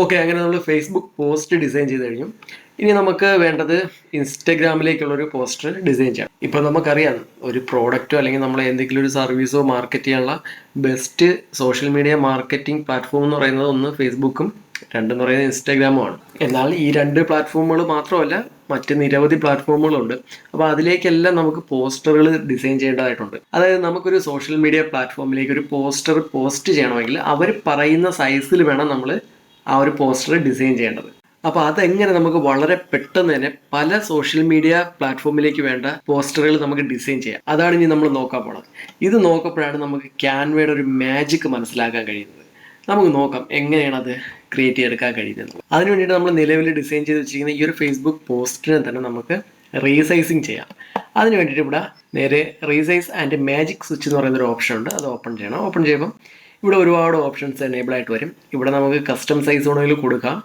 Okay അങ്ങനെ നമ്മൾ Facebook post design ചെയ്ത് കഴിഞ്ഞു. ഇനി നമുക്ക് വേണ്ടത് ഇൻസ്റ്റഗ്രാമിലേക്കുള്ളൊരു പോസ്റ്റർ ഡിസൈൻ ചെയ്യാം. ഇപ്പം നമുക്കറിയാം ഒരു പ്രോഡക്റ്റോ അല്ലെങ്കിൽ നമ്മൾ എന്തെങ്കിലും ഒരു സർവീസോ മാർക്കറ്റ് ചെയ്യാനുള്ള best social media marketing platform എന്ന് പറയുന്നത് ഒന്ന് ഫേസ്ബുക്കും രണ്ടെന്ന് പറയുന്നത് ഇൻസ്റ്റാഗ്രാമുമാണ് എന്നാൽ ഈ രണ്ട് പ്ലാറ്റ്ഫോമുകൾ മാത്രമല്ല മറ്റ് നിരവധി പ്ലാറ്റ്ഫോമുകളുണ്ട് അപ്പോൾ അതിലേക്കെല്ലാം നമുക്ക് പോസ്റ്ററുകൾ ഡിസൈൻ ചെയ്യേണ്ടതായിട്ടുണ്ട്. അതായത് നമുക്കൊരു സോഷ്യൽ മീഡിയ പ്ലാറ്റ്ഫോമിലേക്ക് ഒരു പോസ്റ്റർ പോസ്റ്റ് ചെയ്യണമെങ്കിൽ അവർ പറയുന്ന സൈസിൽ വേണം നമ്മൾ ആ ഒരു പോസ്റ്റർ ഡിസൈൻ ചെയ്യേണ്ടത്. അപ്പോൾ അതെങ്ങനെ നമുക്ക് വളരെ പെട്ടെന്ന് തന്നെ പല സോഷ്യൽ മീഡിയ പ്ലാറ്റ്ഫോമിലേക്ക് വേണ്ട പോസ്റ്ററുകൾ നമുക്ക് ഡിസൈൻ ചെയ്യാം. അതാണ് ഇനി നമ്മൾ നോക്കാൻ പോണത്. ഇത് നോക്കപ്പോഴാണ് നമുക്ക് ക്യാൻവയുടെ ഒരു മാജിക് മനസ്സിലാക്കാൻ കഴിയുന്നത്. നമുക്ക് നോക്കാം എങ്ങനെയാണ് അത് ക്രിയേറ്റ് ചെയ്തെടുക്കാൻ കഴിയുന്നത്. അതിന് വേണ്ടിയിട്ട് നമ്മൾ നിലവിൽ ഡിസൈൻ ചെയ്ത് വെച്ചിരിക്കുന്ന ഈ ഒരു ഫേസ്ബുക്ക് പോസ്റ്റിനെ തന്നെ നമുക്ക് റീസൈസിങ് ചെയ്യാം. അതിന് വേണ്ടിയിട്ട് ഇവിടെ നേരെ റീസൈസ് ആൻഡ് മാജിക് സ്വിച്ച് എന്ന് പറയുന്ന ഒരു ഓപ്ഷൻ ഉണ്ട്. അത് ഓപ്പൺ ചെയ്യണം. ഓപ്പൺ ചെയ്യുമ്പോൾ ഇവിടെ ഒരുപാട് ഓപ്ഷൻസ് എനേബിൾ ആയിട്ട് വരും. ഇവിടെ നമുക്ക് കസ്റ്റം സൈസ് വേണമെങ്കിൽ കൊടുക്കാം.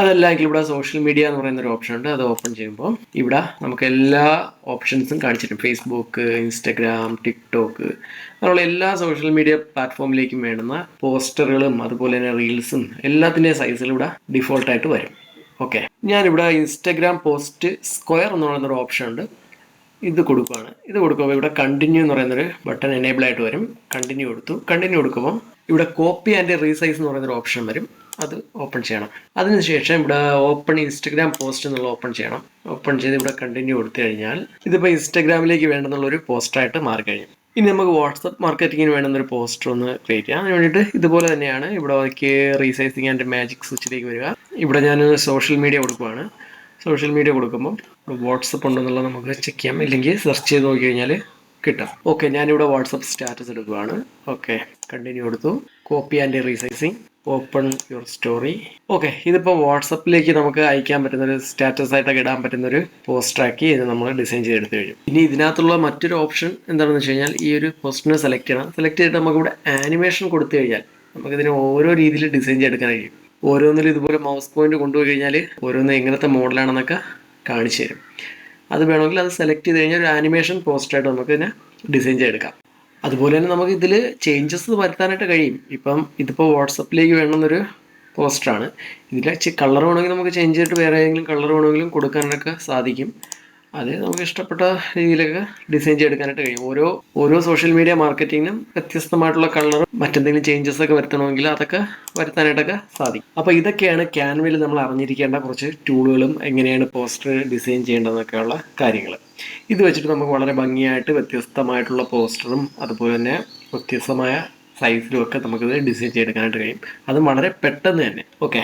അതല്ലെങ്കിൽ ഇവിടെ സോഷ്യൽ മീഡിയ എന്ന് പറയുന്ന ഒരു ഓപ്ഷൻ ഉണ്ട്. അത് ഓപ്പൺ ചെയ്യുമ്പോൾ ഇവിടെ നമുക്ക് എല്ലാ ഓപ്ഷൻസും കാണിച്ചിട്ടും ഫേസ്ബുക്ക് ഇൻസ്റ്റഗ്രാം ടിക്ടോക്ക് അങ്ങനെയുള്ള എല്ലാ സോഷ്യൽ മീഡിയ പ്ലാറ്റ്ഫോമിലേക്കും വേണ്ടുന്ന പോസ്റ്ററുകളും അതുപോലെ തന്നെ റീൽസും എല്ലാത്തിന്റെയും സൈസിൽ ഇവിടെ ഡിഫോൾട്ടായിട്ട് വരും. ഓക്കെ ഞാനിവിടെ ഇൻസ്റ്റഗ്രാം പോസ്റ്റ് സ്ക്വയർ എന്ന് പറയുന്നൊരു ഓപ്ഷൻ ഉണ്ട്. ഇത് കൊടുക്കുകയാണ് ഇത് കൊടുക്കുമ്പോൾ ഇവിടെ കണ്ടിന്യൂ എന്ന് പറയുന്നൊരു ബട്ടൺ എനേബിൾ ആയിട്ട് വരും. കണ്ടിന്യൂ കൊടുത്തു. കണ്ടിന്യൂ കൊടുക്കുമ്പോൾ ഇവിടെ കോപ്പി ആൻഡ് റീസൈസ് എന്ന് പറയുന്നൊരു ഓപ്ഷൻ വരും. അത് ഓപ്പൺ ചെയ്യണം. അതിനുശേഷം ഇവിടെ ഓപ്പൺ ഇൻസ്റ്റഗ്രാം പോസ്റ്റ് എന്നുള്ള ഓപ്പൺ ചെയ്യണം. ഓപ്പൺ ചെയ്ത് ഇവിടെ കണ്ടിന്യൂ കൊടുത്തു കഴിഞ്ഞാൽ ഇതിപ്പോൾ ഇൻസ്റ്റഗ്രാമിലേക്ക് വേണ്ടെന്നുള്ളൊരു പോസ്റ്റായിട്ട് മാറി കഴിഞ്ഞു ഇനി നമുക്ക് വാട്സപ്പ് മാർക്കറ്റിങ്ങിന് വേണ്ടുന്നൊരു പോസ്റ്റർ ഒന്ന് ക്രിയേറ്റ് ചെയ്യാം. അതിന് വേണ്ടിയിട്ട് ഇതുപോലെ തന്നെയാണ് ഇവിടെ റീസൈസിങ് ആൻഡ് മാജിക് സ്വിച്ചിലേക്ക് വരിക. ഇവിടെ ഞാൻ സോഷ്യൽ മീഡിയ കൊടുക്കുവാണ്. സോഷ്യൽ മീഡിയ കൊടുക്കുമ്പോൾ വാട്സപ്പ് ഉണ്ടെന്നുള്ളത് നമുക്ക് ചെക്ക് ചെയ്യാം. ഇല്ലെങ്കിൽ സെർച്ച് ചെയ്ത് നോക്കി കഴിഞ്ഞാൽ കിട്ടും. ഓക്കെ ഞാനിവിടെ വാട്സപ്പ് സ്റ്റാറ്റസ് എടുക്കുകയാണ് ഓക്കെ കണ്ടിന്യൂ കൊടുത്തു copy and resizing open your story okay ഇതിപ്പോൾ വാട്സപ്പിലേക്ക് നമുക്ക് അയക്കാൻ പറ്റുന്ന ഒരു സ്റ്റാറ്റസ് ആയിട്ടൊക്കെ ഇടാൻ പറ്റുന്ന ഒരു പോസ്റ്റാക്കി ഇത് നമ്മൾ ഡിസൈൻ ചെയ്തെടുത്ത് കഴിഞ്ഞു. ഇനി ഇതിനകത്തുള്ള മറ്റൊരു ഓപ്ഷൻ എന്താണെന്ന് വെച്ച് കഴിഞ്ഞാൽ ഈ ഒരു പോസ്റ്റിനെ സെലക്ട് ചെയ്യണം. സെലക്ട് ചെയ്തിട്ട് നമുക്കിവിടെ ആനിമേഷൻ കൊടുത്തു കഴിഞ്ഞാൽ നമുക്കിതിനെ ഓരോ രീതിയിൽ ഡിസൈൻ ചെയ്തെടുക്കാൻ കഴിയും ഓരോന്നിലും ഇതുപോലെ മൗസ് പോയിന്റ് കൊണ്ടുപോയി കഴിഞ്ഞാൽ ഓരോന്ന് എങ്ങനത്തെ മോഡലാണെന്നൊക്കെ കാണിച്ചു തരും. അത് വേണമെങ്കിൽ അത് സെലക്ട് ചെയ്ത് കഴിഞ്ഞാൽ ഒരു ആനിമേഷൻ പോസ്റ്ററായിട്ട് നമുക്ക് ഇതിനെ ഡിസൈൻ ചെയ്തെടുക്കാം. അതുപോലെ തന്നെ നമുക്ക് ഇതിൽ ചേഞ്ചസ് വരുത്താനായിട്ട് കഴിയും. ഇപ്പം ഇതിപ്പോൾ വാട്സപ്പിലേക്ക് വേണമെന്നൊരു പോസ്റ്ററാണ് ഇതിൽ കളർ വേണമെങ്കിൽ നമുക്ക് ചേഞ്ച് ചെയ്തിട്ട് വേറെ ഏതെങ്കിലും കളർ വേണമെങ്കിലും കൊടുക്കാനൊക്കെ സാധിക്കും. അത് നമുക്ക് ഇഷ്ടപ്പെട്ട രീതിയിലൊക്കെ ഡിസൈൻ ചെയ്തെടുക്കാനായിട്ട് കഴിയും. ഓരോ ഓരോ സോഷ്യൽ മീഡിയ മാർക്കറ്റിങ്ങിനും വ്യത്യസ്തമായിട്ടുള്ള കളർ മറ്റെന്തെങ്കിലും ചേഞ്ചസ് ഒക്കെ വരുത്തണമെങ്കിൽ അതൊക്കെ വരുത്താനായിട്ടൊക്കെ സാധിക്കും. അപ്പോൾ ഇതൊക്കെയാണ് ക്യാൻവയിൽ നമ്മൾ അറിഞ്ഞിരിക്കേണ്ട കുറച്ച് ടൂളുകളും എങ്ങനെയാണ് പോസ്റ്റർ ഡിസൈൻ ചെയ്യേണ്ടതെന്നൊക്കെയുള്ള കാര്യങ്ങൾ ഇത് വെച്ചിട്ട് നമുക്ക് വളരെ ഭംഗിയായിട്ട് വ്യത്യസ്തമായിട്ടുള്ള പോസ്റ്ററും അതുപോലെ തന്നെ വ്യത്യസ്തമായ സൈസിലും ഒക്കെ നമുക്കിത് ഡിസൈൻ ചെയ്തെടുക്കാനായിട്ട് കഴിയും. അത് വളരെ പെട്ടെന്ന് തന്നെ. ഓക്കെ